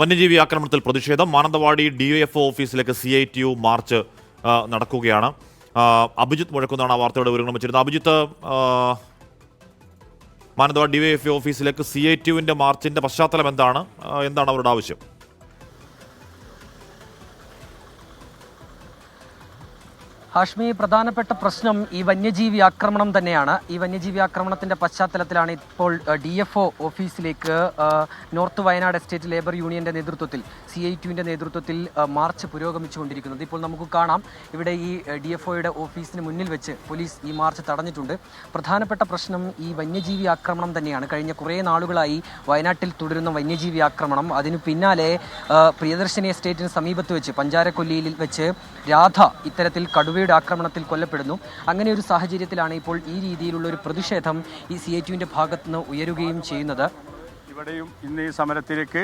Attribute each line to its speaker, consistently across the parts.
Speaker 1: വന്യജീവി ആക്രമണത്തിൽ പ്രതിഷേധം. മാനന്തവാടി ഡി എഫ് ഓഫീസിലേക്ക് C I T U march നടക്കുകയാണ്. അഭിജിത്ത് മുഴക്കുന്നാണ് ആ വാർത്തയുടെ വിവരങ്ങൾ വെച്ചിരുന്നത്. അഭിജിത്ത് മാനന്തവാടി ഡി എഫ് ഓഫീസിലേക്ക് സി ഐ ടി യുവിന്റെ മാർച്ചിന്റെ പശ്ചാത്തലം എന്താണ്? എന്താണ് അവരുടെ ആവശ്യം?
Speaker 2: ഹാഷ്മി പ്രധാനപ്പെട്ട പ്രശ്നം ഈ വന്യജീവി ആക്രമണം തന്നെയാണ്. ഈ വന്യജീവി ആക്രമണത്തിന്റെ പശ്ചാത്തലത്തിലാണ് ഇപ്പോൾ ഡി എഫ് ഒ ഓഫീസിലേക്ക് നോർത്ത് വയനാട് എസ്റ്റേറ്റ് ലേബർ യൂണിയന്റെ നേതൃത്വത്തിൽ സി ഐ ടുവിന്റെ നേതൃത്വത്തിൽ മാർച്ച് പുരോഗമിച്ചുകൊണ്ടിരിക്കുന്നത്. ഇപ്പോൾ നമുക്ക് കാണാം ഇവിടെ ഈ ഡി എഫ് ഒയുടെ ഓഫീസിന് മുന്നിൽ വെച്ച് പോലീസ് ഈ മാർച്ച് തടഞ്ഞിട്ടുണ്ട്. പ്രധാനപ്പെട്ട പ്രശ്നം ഈ വന്യജീവി ആക്രമണം തന്നെയാണ്. കഴിഞ്ഞ കുറേ നാളുകളായി വയനാട്ടിൽ തുടരുന്ന വന്യജീവി ആക്രമണം. അതിനു പിന്നാലെ പ്രിയദർശിനി എസ്റ്റേറ്റിന് സമീപത്ത് വെച്ച് പഞ്ചാരക്കൊല്ലിയിൽ വെച്ച് രാധ ഇത്തരത്തിൽ കടുവയുടെ ആക്രമണത്തിൽ കൊല്ലപ്പെടുന്നു. അങ്ങനെ ഒരു സാഹചര്യത്തിലാണ് ഇപ്പോൾ ഈ രീതിയിലുള്ള ഒരു പ്രതിഷേധം ഈ സി ഐ ടുവിന്റെ ഭാഗത്തുനിന്ന് ഉയരുകയും ചെയ്യുന്നത്.
Speaker 3: ഇവിടെയും ഇന്ന് ഈ സമരത്തിലേക്ക്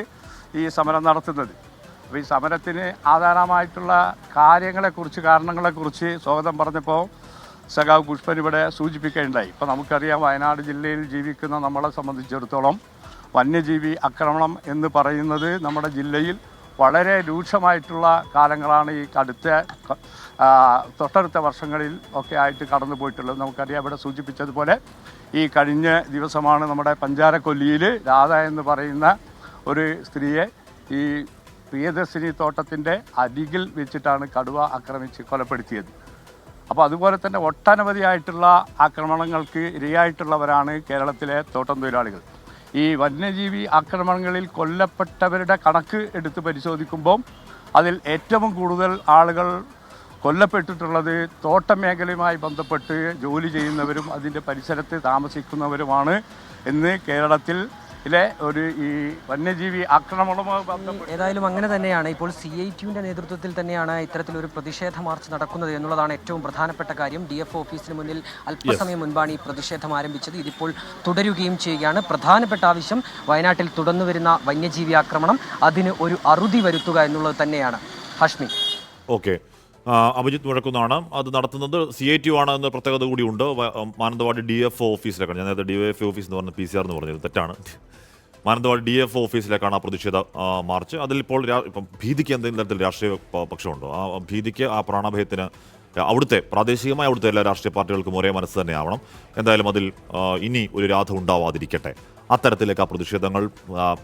Speaker 3: ഈ സമരം നടത്തുന്നത്. അപ്പോൾ ഈ സമരത്തിന് ആധാരമായിട്ടുള്ള കാര്യങ്ങളെക്കുറിച്ച് കാരണങ്ങളെക്കുറിച്ച് സ്വാഗതം പറഞ്ഞപ്പോൾ സഖാവ് പുഷ്പൻ ഇവിടെ സൂചിപ്പിക്കുകയുണ്ടായി. ഇപ്പോൾ നമുക്കറിയാം വയനാട് ജില്ലയിൽ ജീവിക്കുന്ന നമ്മളെ സംബന്ധിച്ചിടത്തോളം വന്യജീവി ആക്രമണം എന്ന് പറയുന്നത് നമ്മുടെ ജില്ലയിൽ വളരെ രൂക്ഷമായിട്ടുള്ള കാലങ്ങളാണ് ഈ അടുത്ത തൊട്ടടുത്ത വർഷങ്ങളിൽ ഒക്കെ ആയിട്ട് കടന്നു പോയിട്ടുള്ളത്. നമുക്കറിയാം ഇവിടെ സൂചിപ്പിച്ചതുപോലെ ഈ കഴിഞ്ഞ ദിവസമാണ് നമ്മുടെ പഞ്ചാരക്കൊല്ലിയിൽ രാധ എന്ന് പറയുന്ന ഒരു സ്ത്രീയെ ഈ പ്രിയദർശിനി തോട്ടത്തിന്റെ അരികിൽ വെച്ചിട്ടാണ് കടുവ ആക്രമിച്ച് കൊലപ്പെടുത്തിയത്. അപ്പോൾ അതുപോലെ തന്നെ ഒട്ടനവധിയായിട്ടുള്ള ആക്രമണങ്ങൾക്ക് ഇരയായിട്ടുള്ളവരാണ് കേരളത്തിലെ തോട്ടം തൊഴിലാളികൾ. ഈ വന്യജീവി ആക്രമണങ്ങളിൽ കൊല്ലപ്പെട്ടവരുടെ കണക്ക് എടുത്ത് പരിശോധിക്കുമ്പോൾ അതിൽ ഏറ്റവും കൂടുതൽ ആളുകൾ കൊല്ലപ്പെട്ടിട്ടുള്ളത് തോട്ട മേഖലയുമായി ബന്ധപ്പെട്ട് ജോലി ചെയ്യുന്നവരും അതിന്റെ പരിസരത്ത് താമസിക്കുന്നവരുമാണ് എന്ന് കേരളത്തിൽ ലെ ഒരു ഈ വന്യജീവി ആക്രമണവുമായി ബന്ധപ്പെട്ട്
Speaker 2: ഏതായാലും അങ്ങനെ തന്നെയാണ്. ഇപ്പോൾ സി ഐ ടിയുടെ നേതൃത്വത്തിൽ തന്നെയാണ് ഇത്തരത്തിലൊരു പ്രതിഷേധ മാർച്ച് നടക്കുന്നത് എന്നുള്ളതാണ് ഏറ്റവും പ്രധാനപ്പെട്ട കാര്യം. ഡി എഫ് ഓഫീസിന് മുന്നിൽ അല്പസമയം മുൻപാണ് ഈ പ്രതിഷേധം ആരംഭിച്ചത്. ഇതിപ്പോൾ തുടരുകയും ചെയ്യുകയാണ്. പ്രധാനപ്പെട്ട ആവശ്യം വയനാട്ടിൽ തുടർന്നു വരുന്ന വന്യജീവി ആക്രമണം അതിന് ഒരു അറുതി വരുത്തുക എന്നുള്ളത് തന്നെയാണ്. ഹഷ്മി.
Speaker 1: ഓക്കെ. അഭിജിത്ത് മുഴക്കുന്നതാണ് അത് നടത്തുന്നത് സി ഐ ടി ആണ് എന്ന പ്രത്യേകത കൂടിയുണ്ട്. മാനന്തവാടി ഡി എഫ് ഒ ഓഫീസിലേക്കാണ് ഞാൻ നേരത്തെ ഡി എഫ് ഓഫീസ് എന്ന് പറഞ്ഞ പി സി ആർ എന്ന് പറഞ്ഞത് തെറ്റാണ്. മാനന്തവാടി ഡി എഫ് ഓഫീസിലേക്കാണ് ആ പ്രതിഷേധ മാർച്ച്. രാ- ഭീതിക്ക് എന്തെങ്കിലും തരത്തിൽ രാഷ്ട്രീയ പക്ഷമുണ്ടോ? ആ ഭീതിക്ക് ആ പ്രാണഭയത്തിന് അവിടുത്തെ പ്രാദേശികമായി അവിടുത്തെ എല്ലാ രാഷ്ട്രീയ പാർട്ടികൾക്കും ഒരേ മനസ്സ് തന്നെയാവണം. എന്തായാലും അതിൽ ഇനി ഒരു രാധ ഉണ്ടാവാതിരിക്കട്ടെ. അത്തരത്തിലേക്ക് ആ പ്രതിഷേധങ്ങൾ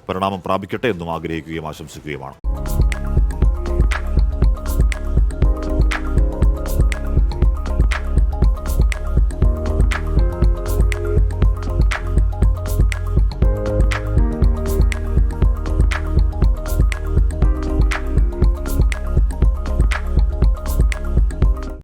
Speaker 1: പരിണാമം പ്രാപിക്കട്ടെ എന്നും ആഗ്രഹിക്കുകയും ആശംസിക്കുകയുമാണ്.